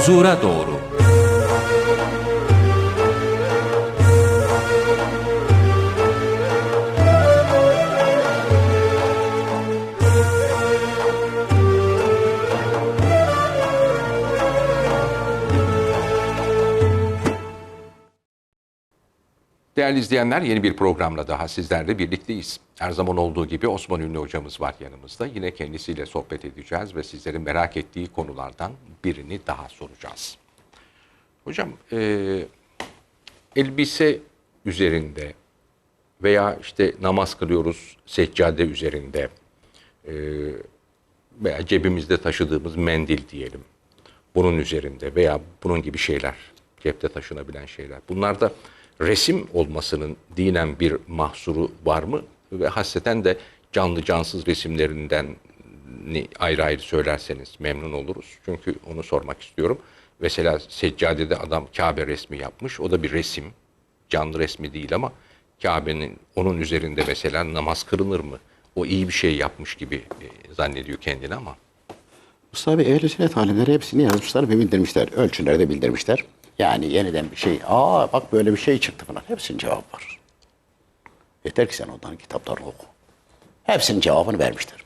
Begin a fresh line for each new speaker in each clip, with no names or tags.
Huzura doğru.
Değerli izleyenler yeni bir programla daha sizlerle birlikteyiz. Her zaman olduğu gibi Osman Ünlü hocamız var yanımızda. Yine kendisiyle sohbet edeceğiz ve sizlerin merak ettiği konulardan birini daha soracağız. Hocam e, elbise üzerinde veya işte namaz kılıyoruz seccade üzerinde e, veya cebimizde taşıdığımız mendil diyelim. Bunun üzerinde veya bunun gibi şeyler, cepte taşınabilen şeyler. Bunlarda resim olmasının dinen bir mahsuru var mı? Ve hasreten de canlı cansız resimlerinden ayrı ayrı söylerseniz memnun oluruz. Çünkü onu sormak istiyorum. Mesela seccadede adam Kabe resmi yapmış. O da bir resim. Canlı resmi değil ama Kabe'nin onun üzerinde mesela namaz kılınır mı? O iyi bir şey yapmış gibi e, zannediyor kendini ama.
Mustafa Bey ehl sünnet alimleri hepsini yazmışlar ve bildirmişler. Ölçüleri de bildirmişler. Yani yeniden bir şey, aa bak böyle bir şey çıktı falan. Hepsinin cevabı var. Yeter ki sen onların kitaplarını oku. Hepsinin cevabını vermişler.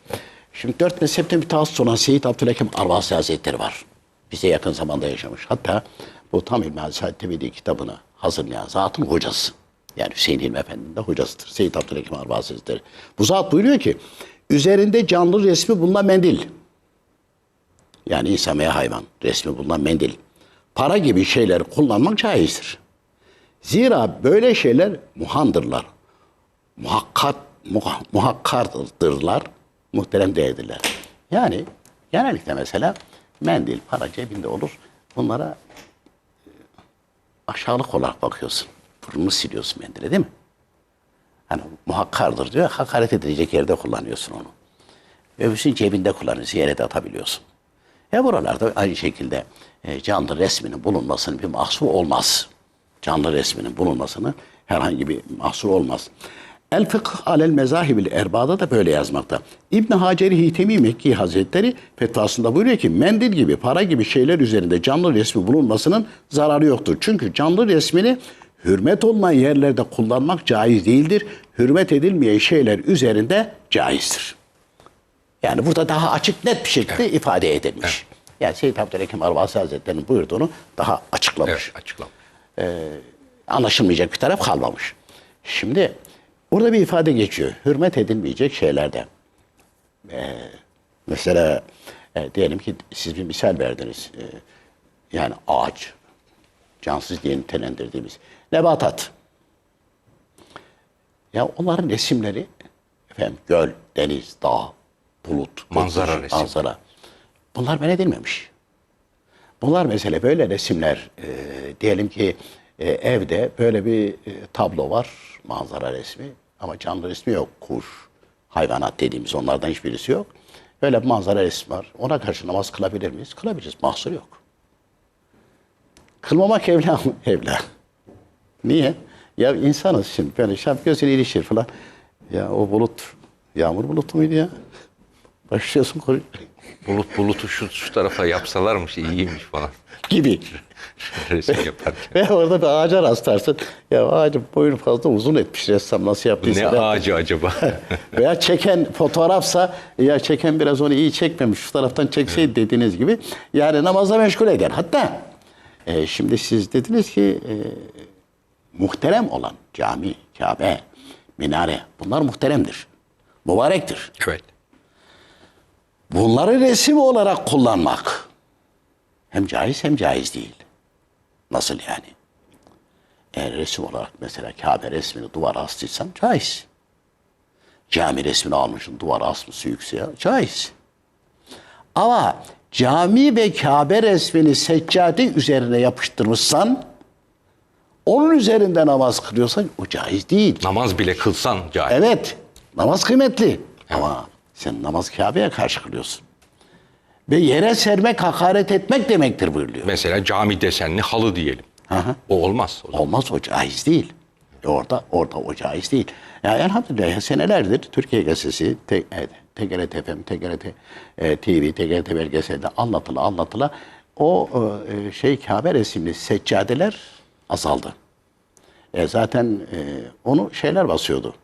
Şimdi 4 mezhepten bir tahsis olan Seyyid Abdülhakim Arvasi Hazretleri var. Bize yakın zamanda yaşamış. Hatta bu Tam İlmi Hazreti Tebedi kitabını hazırlayan zatın hocası. Yani Hüseyin Hilmi Efendi'nin de hocasıdır. Seyyid Abdülhakim Arvasi Hazretleri. Bu zat buyuruyor ki, üzerinde canlı resmi bulunan mendil. Yani insan veya hayvan resmi bulunan mendil. Para gibi şeyleri kullanmak caizdir. Zira böyle şeyler muhandırlar. Muhakkat, muha, muhakkardırlar, muhterem değildirler. Yani genellikle mesela mendil, para cebinde olur. Bunlara e, aşağılık olarak bakıyorsun. Burnunu siliyorsun mendile değil mi? Hani muhakkardır diyor, hakaret edilecek yerde kullanıyorsun onu. Öbürsünü cebinde kullanıyorsun, yere de atabiliyorsun. E buralarda aynı şekilde e, canlı resminin bulunmasının bir mahsuru olmaz. Canlı resminin bulunmasının herhangi bir mahsuru olmaz. El Fıkh Alel Mezahibil Erba'da da böyle yazmakta. İbn Haceri Hitemi Mekki Hazretleri fetvasında buyuruyor ki mendil gibi para gibi şeyler üzerinde canlı resmi bulunmasının zararı yoktur. Çünkü canlı resmini hürmet olmayan yerlerde kullanmak caiz değildir. Hürmet edilmeyen şeyler üzerinde caizdir. Yani burada daha açık net bir şekilde ifade edilmiş. Yani Seyyid Abdülhakim Arvasi Hazretleri'nin buyurduğunu daha açıklamış.
Evet, açıklam.
Anlaşılmayacak bir taraf kalmamış. Şimdi burada bir ifade geçiyor. Hürmet edilmeyecek şeylerde. Ee, mesela e, diyelim ki siz bir misal verdiniz. Ee, yani ağaç, cansız diye nitelendirdiğimiz nebatat. Ya onların resimleri efendim göl, deniz, dağ, bulut,
Manzara
gökyüzü,
resim.
manzara. Bunlar men edilmemiş. Bunlar mesela böyle resimler e, diyelim ki e, evde böyle bir e, tablo var, manzara resmi ama canlı resmi yok. Kuş, hayvanat dediğimiz onlardan hiçbirisi yok. Böyle bir manzara resmi var. Ona karşı namaz kılabilir miyiz? Kılabiliriz. Mahsur yok. Kılmamak evla mı? Evla. Niye? Ya insanız şimdi böyle şap gözüne ilişir falan. Ya o bulut, yağmur bulutu muydu ya? Başlıyorsun konuş
Bulut bulutu şu, şu tarafa yapsalarmış iyiymiş falan.
gibi.
Resim yaparken.
Ve orada bir ağaca rastlarsın. Ya ağacın boyunu fazla uzun etmiş ressam nasıl yaptıysa.
Ne
Ben-
ağacı acaba?
Veya çeken fotoğrafsa ya çeken biraz onu iyi çekmemiş şu taraftan çekseydi dediğiniz gibi. Yani namazla meşgul eder. Hatta e, şimdi siz dediniz ki e, muhterem olan cami, Kabe, minare bunlar muhteremdir. Mübarektir.
evet.
Bunları resim olarak kullanmak hem caiz hem caiz değil. Nasıl yani? Eğer resim olarak mesela Kabe resmini duvara astıysan caiz. Cami resmini almışsın duvara asmışsın yükseğe caiz. Ama cami ve Kabe resmini seccade üzerine yapıştırmışsan onun üzerinde namaz kılıyorsan o caiz değil.
Namaz bile kılsan cahil.
Evet, namaz kıymetli. Ama sen namaz Kabe'ye karşı kılıyorsun. Ve yere sermek, hakaret etmek demektir buyuruyor.
Mesela cami desenli halı diyelim. O olmaz. O zaman.
Olmaz o caiz değil. E Orada orada o caiz değil. Yani elhamdülillah senelerdir Türkiye Gazetesi, te, evet, TGRT FM, TGRT e, TV, TGRT belgeselde anlatıla anlatıla o e, şey Kabe resimli seccadeler azaldı. E, zaten e, onu şeyler basıyordu.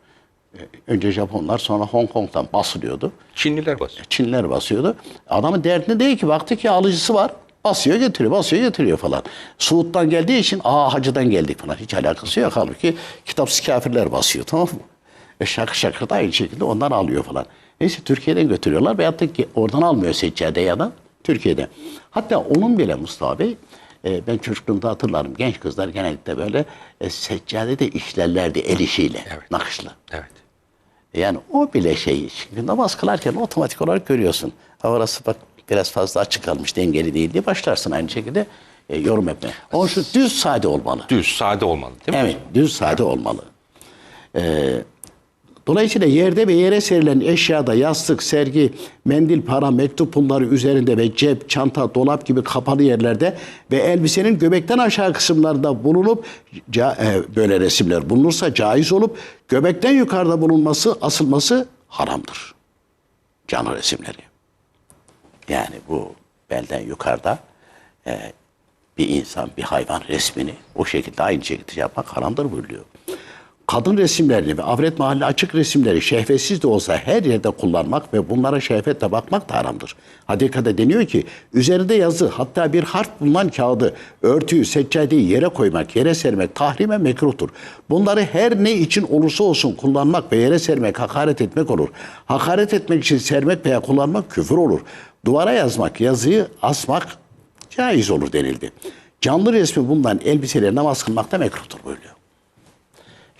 E, önce Japonlar sonra Hong Kong'dan basılıyordu.
Çinliler basıyor.
Çinliler basıyordu. Adamın derdinde değil ki baktı ki alıcısı var. Basıyor getiriyor, basıyor getiriyor falan. Suud'dan geldiği için aa hacıdan geldik falan. Hiç alakası yok. Halbuki kitapsız kafirler basıyor tamam mı? E şakır şakır da aynı şekilde ondan alıyor falan. Neyse Türkiye'den götürüyorlar veyahut da ki oradan almıyor seccade ya da Türkiye'de. Hatta onun bile Mustafa Bey e, ben çocukluğumda hatırlarım. Genç kızlar genellikle böyle e, seccade de işlerlerdi el işiyle,
Evet.
nakışlı.
Evet.
Yani o bile şey. Şimdi namaz kılarken otomatik olarak görüyorsun. Ha orası bak biraz fazla açık kalmış, dengeli değil diye başlarsın aynı şekilde e, yorum yapmaya. Onun için düz sade olmalı.
Düz, sade olmalı değil mi?
Evet, düz sade olmalı. Ee, dolayısıyla yerde ve yere serilen eşyada yastık, sergi, mendil, para, mektup pulları üzerinde ve cep, çanta, dolap gibi kapalı yerlerde ve elbisenin göbekten aşağı kısımlarında bulunup e, böyle resimler bulunursa caiz olup göbekten yukarıda bulunması, asılması haramdır. Canlı resimleri. Yani bu belden yukarıda e, bir insan, bir hayvan resmini o şekilde aynı şekilde yapmak haramdır buyuruyor. Kadın resimlerini ve avret mahalli açık resimleri şehvetsiz de olsa her yerde kullanmak ve bunlara şehvetle bakmak da haramdır. Hadikada deniyor ki üzerinde yazı hatta bir harf bulunan kağıdı, örtüyü, seccadeyi yere koymak, yere sermek tahrime mekruhtur. Bunları her ne için olursa olsun kullanmak ve yere sermek hakaret etmek olur. Hakaret etmek için sermek veya kullanmak küfür olur. Duvara yazmak, yazıyı asmak caiz olur denildi. Canlı resmi bulunan elbiseleri namaz kılmakta mekruhtur buyuruyor.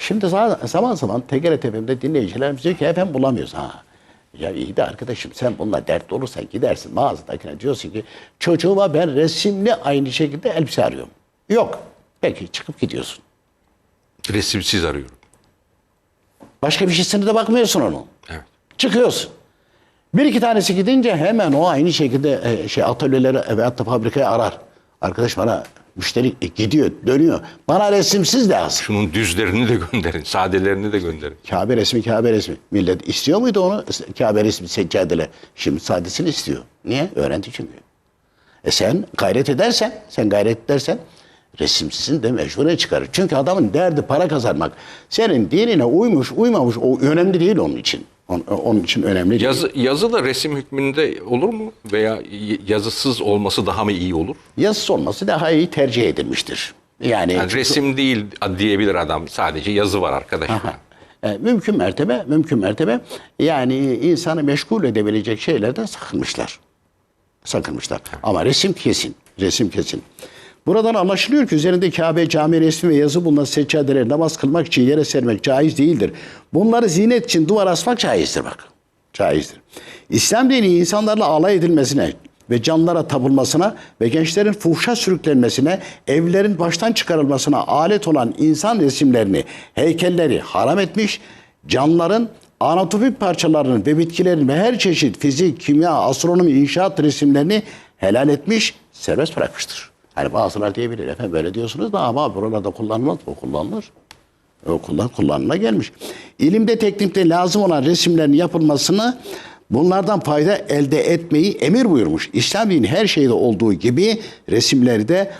Şimdi za- zaman zaman TGRT FM'de dinleyicilerimiz diyor ki efendim bulamıyoruz. Ha. Ya iyi de arkadaşım sen bununla dertli olursan gidersin mağazadakine diyorsun ki çocuğuma ben resimli aynı şekilde elbise arıyorum. Yok. Peki çıkıp gidiyorsun.
Resimsiz arıyorum.
Başka bir şeysine de bakmıyorsun onun.
Evet.
Çıkıyorsun. Bir iki tanesi gidince hemen o aynı şekilde e, şey atölyeleri veyahut da fabrikayı arar. Arkadaş bana müşteri e, gidiyor, dönüyor. Bana resimsiz lazım.
Şunun düzlerini de gönderin, sadelerini de gönderin.
Kabe resmi, Kabe resmi. Millet istiyor muydu onu? Kabe resmi seccadeler. Şimdi sadesini istiyor. Niye? Öğrendi çünkü. E sen gayret edersen, sen gayret edersen resimsizin de mecburen çıkarır. Çünkü adamın derdi para kazanmak. Senin dinine uymuş, uymamış o önemli değil onun için. Onun, için önemli değil.
Yazı, yazılı resim hükmünde olur mu? Veya yazısız olması daha mı iyi olur?
Yazısız olması daha iyi tercih edilmiştir. Yani,
Yani resim değil diyebilir adam. Sadece yazı var arkadaş.
E, mümkün mertebe, mümkün mertebe yani insanı meşgul edebilecek şeylerden sakınmışlar. Sakınmışlar. Ama resim kesin, resim kesin. Buradan anlaşılıyor ki üzerinde Kabe, cami resmi ve yazı bulunan seccadeleri namaz kılmak için yere sermek caiz değildir. Bunları zinet için duvar asmak caizdir bak. Caizdir. İslam dini insanlarla alay edilmesine ve canlara tapılmasına ve gençlerin fuhşa sürüklenmesine, evlerin baştan çıkarılmasına alet olan insan resimlerini, heykelleri haram etmiş, canların anatomik parçalarının ve bitkilerin ve her çeşit fizik, kimya, astronomi, inşaat resimlerini helal etmiş, serbest bırakmıştır. Hani bazılar diyebilir efendim böyle diyorsunuz da ama buralarda kullanılmaz bu kullanılır. O kullan, kullanıma gelmiş. İlimde teknikte lazım olan resimlerin yapılmasını bunlardan fayda elde etmeyi emir buyurmuş. İslam dini her şeyde olduğu gibi resimleri de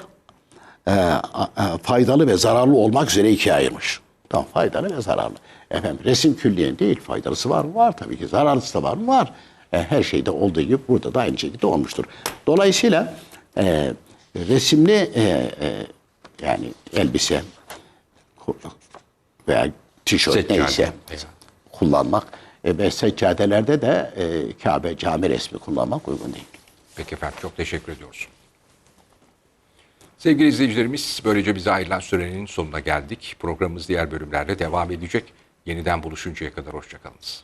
e, a- faydalı ve zararlı olmak üzere ikiye ayırmış. Tamam faydalı ve zararlı. Efendim resim külliyen değil faydalısı var mı? Var tabii ki. Zararlısı da var mı? Var. E, her şeyde olduğu gibi burada da aynı şekilde olmuştur. Dolayısıyla e, resimli e, e, yani elbise veya tişört
Seccade.
neyse kullanmak e, ve seccadelerde de e, Kabe cami resmi kullanmak uygun değil.
Peki efendim çok teşekkür ediyoruz. Sevgili izleyicilerimiz böylece bize ayrılan sürenin sonuna geldik. Programımız diğer bölümlerde devam edecek. Yeniden buluşuncaya kadar hoşçakalınız.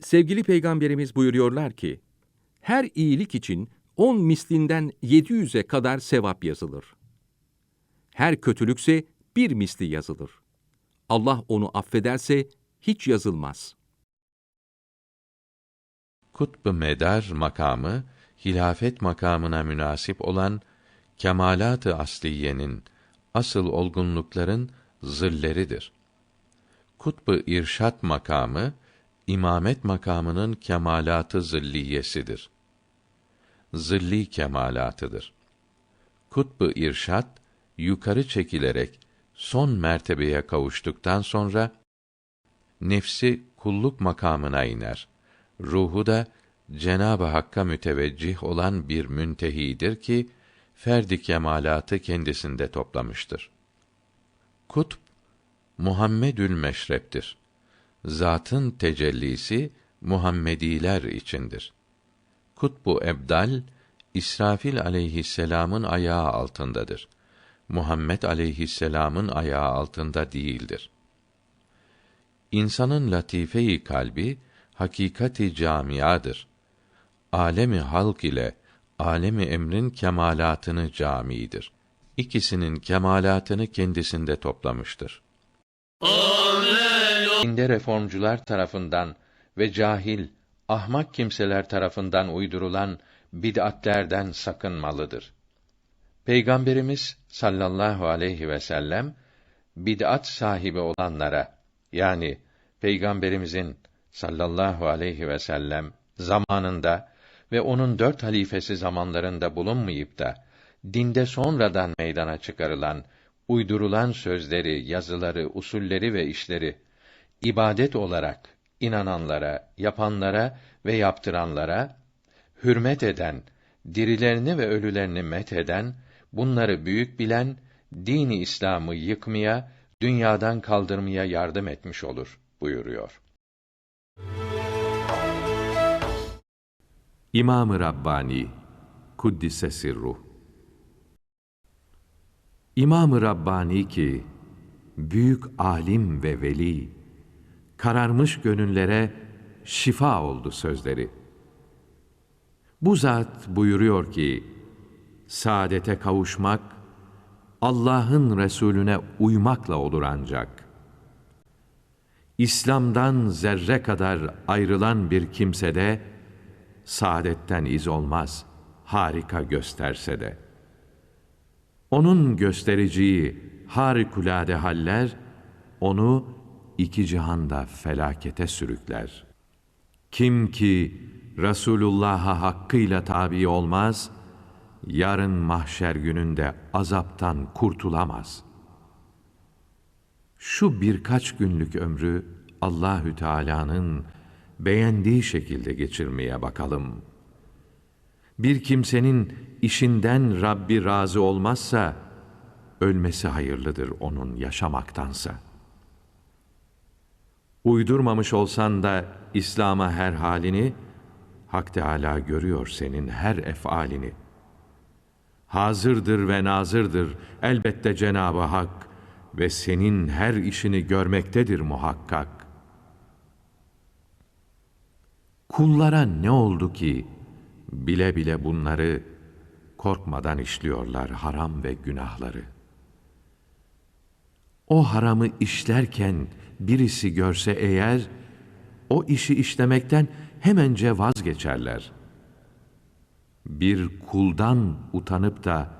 Sevgili Peygamberimiz buyuruyorlar ki, her iyilik için on mislinden 700'e kadar sevap yazılır. Her kötülükse bir misli yazılır. Allah onu affederse hiç yazılmaz.
Kutb-ı Medar makamı, hilafet makamına münasip olan kemalat-ı asliyenin, asıl olgunlukların zilleridir. Kutb-ı irşat makamı, imamet makamının kemalat-ı zilliyesidir. Zilli kemalatıdır. Kutbu irşat yukarı çekilerek son mertebeye kavuştuktan sonra nefsi kulluk makamına iner. Ruhu da Cenab-ı Hakk'a müteveccih olan bir müntehidir ki ferdi kemalatı kendisinde toplamıştır. Kutb Muhammedül Meşrep'tir. Zatın tecellisi Muhammediler içindir. Kutbu Ebdal İsrafil aleyhisselam'ın ayağı altındadır. Muhammed aleyhisselam'ın ayağı altında değildir. İnsanın latife-i kalbi hakikati camiadır. Alemi halk ile alemi emrin kemalatını camidir. İkisinin kemalatını kendisinde toplamıştır. Dinde reformcular tarafından ve cahil, ahmak kimseler tarafından uydurulan bid'atlerden sakınmalıdır. Peygamberimiz sallallahu aleyhi ve sellem bid'at sahibi olanlara yani Peygamberimizin sallallahu aleyhi ve sellem zamanında ve onun dört halifesi zamanlarında bulunmayıp da dinde sonradan meydana çıkarılan uydurulan sözleri, yazıları, usulleri ve işleri ibadet olarak inananlara, yapanlara ve yaptıranlara hürmet eden, dirilerini ve ölülerini met eden, bunları büyük bilen, dini İslam'ı yıkmaya, dünyadan kaldırmaya yardım etmiş olur buyuruyor.
İmam-ı Rabbani Kuddise Sirruh İmam-ı Rabbani ki büyük alim ve veli kararmış gönüllere şifa oldu sözleri. Bu zat buyuruyor ki saadete kavuşmak Allah'ın Resulüne uymakla olur ancak. İslam'dan zerre kadar ayrılan bir kimsede saadetten iz olmaz, harika gösterse de. Onun göstereceği harikulade haller, onu iki cihanda felakete sürükler. Kim ki Resulullah'a hakkıyla tabi olmaz, yarın mahşer gününde azaptan kurtulamaz. Şu birkaç günlük ömrü Allahü Teala'nın beğendiği şekilde geçirmeye bakalım. Bir kimsenin işinden Rabbi razı olmazsa ölmesi hayırlıdır onun yaşamaktansa. Uydurmamış olsan da İslam'a her halini Hak Teâlâ görüyor senin her efalini. Hazırdır ve nazırdır elbette Cenabı Hak ve senin her işini görmektedir muhakkak. Kullara ne oldu ki bile bile bunları korkmadan işliyorlar haram ve günahları. O haramı işlerken birisi görse eğer o işi işlemekten hemence vazgeçerler. Bir kuldan utanıp da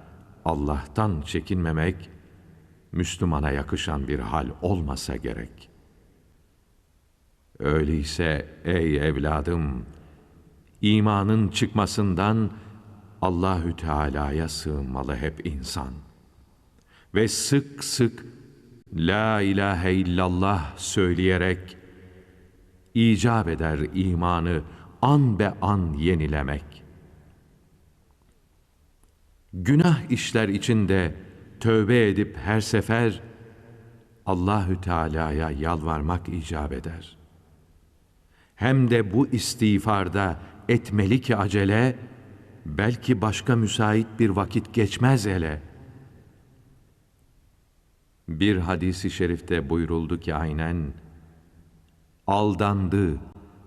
Allah'tan çekinmemek Müslümana yakışan bir hal olmasa gerek. Öyleyse ey evladım, imanın çıkmasından Allahü Teala'ya sığınmalı hep insan. Ve sık sık La ilahe illallah söyleyerek icap eder imanı an be an yenilemek. Günah işler içinde tövbe edip her sefer Allahü Teala'ya yalvarmak icap eder. Hem de bu istiğfarda etmeli ki acele, belki başka müsait bir vakit geçmez ele. Bir hadisi şerifte buyuruldu ki aynen, aldandı,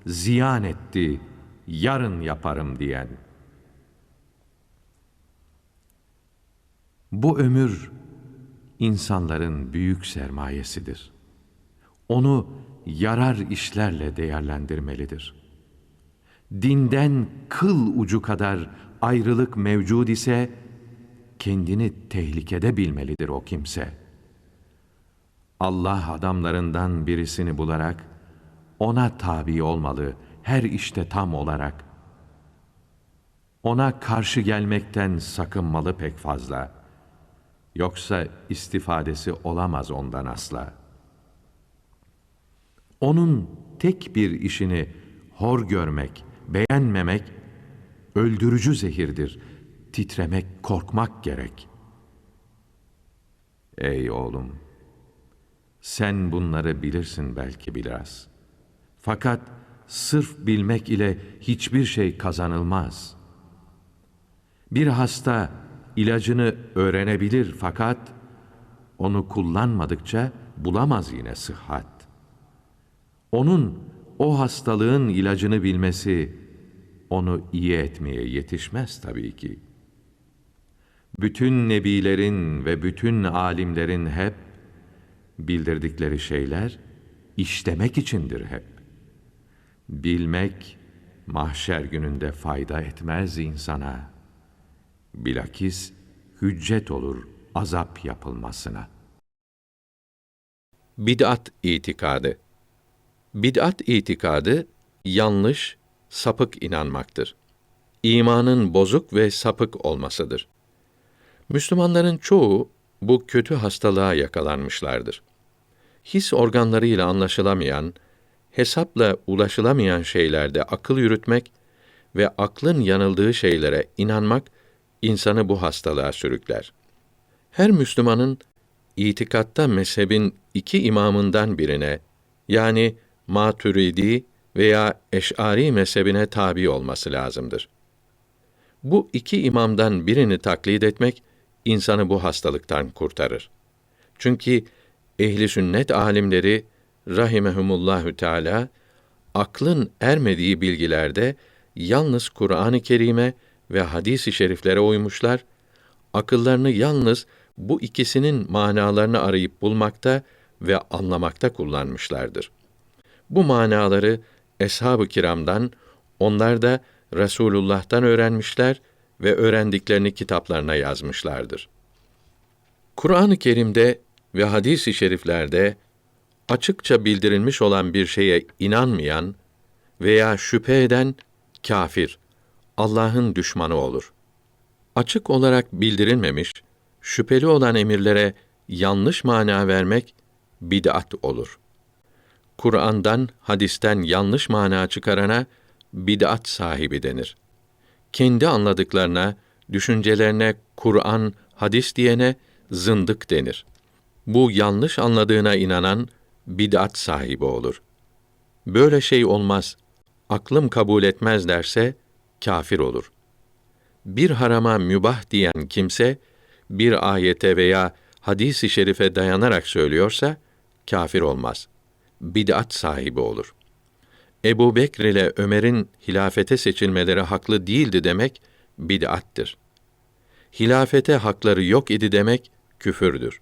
ziyan etti, yarın yaparım diyen. Bu ömür insanların büyük sermayesidir. Onu yarar işlerle değerlendirmelidir. Dinden kıl ucu kadar ayrılık mevcud ise kendini tehlikede bilmelidir o kimse. Allah adamlarından birisini bularak ona tabi olmalı her işte tam olarak.
ona karşı gelmekten sakınmalı pek fazla. Yoksa istifadesi olamaz ondan asla. Onun tek bir işini hor görmek, beğenmemek, öldürücü zehirdir. Titremek, korkmak gerek. Ey oğlum! Sen bunları bilirsin belki biraz. Fakat sırf bilmek ile hiçbir şey kazanılmaz. Bir hasta ilacını öğrenebilir fakat onu kullanmadıkça bulamaz yine sıhhat. Onun o hastalığın ilacını bilmesi onu iyi etmeye yetişmez tabii ki. Bütün nebilerin ve bütün alimlerin hep bildirdikleri şeyler işlemek içindir hep. Bilmek mahşer gününde fayda etmez insana. Bilakis hüccet olur azap yapılmasına.
Bid'at itikadı. Bid'at itikadı yanlış, sapık inanmaktır. İmanın bozuk ve sapık olmasıdır. Müslümanların çoğu bu kötü hastalığa yakalanmışlardır. His organlarıyla anlaşılamayan, hesapla ulaşılamayan şeylerde akıl yürütmek ve aklın yanıldığı şeylere inanmak insanı bu hastalığa sürükler. Her Müslümanın itikatta mezhebin iki imamından birine yani Maturidi veya Eş'ari mezhebine tabi olması lazımdır. Bu iki imamdan birini taklit etmek insanı bu hastalıktan kurtarır. Çünkü ehli sünnet alimleri rahimehumullahü teala aklın ermediği bilgilerde yalnız Kur'an-ı Kerim'e ve hadis-i şeriflere uymuşlar, akıllarını yalnız bu ikisinin manalarını arayıp bulmakta ve anlamakta kullanmışlardır. Bu manaları eshab-ı kiramdan, onlar da Resulullah'tan öğrenmişler ve öğrendiklerini kitaplarına yazmışlardır. Kur'an-ı Kerim'de ve hadis-i şeriflerde açıkça bildirilmiş olan bir şeye inanmayan veya şüphe eden kafir, Allah'ın düşmanı olur. Açık olarak bildirilmemiş, şüpheli olan emirlere yanlış mana vermek bid'at olur. Kur'an'dan, hadisten yanlış mana çıkarana bid'at sahibi denir. Kendi anladıklarına, düşüncelerine Kur'an, hadis diyene zındık denir. Bu yanlış anladığına inanan bid'at sahibi olur. Böyle şey olmaz, aklım kabul etmez derse kafir olur. Bir harama mübah diyen kimse bir ayete veya hadis-i şerife dayanarak söylüyorsa kafir olmaz. Bid'at sahibi olur. Ebu Bekr ile Ömer'in hilafete seçilmeleri haklı değildi demek bid'attir. Hilafete hakları yok idi demek küfürdür.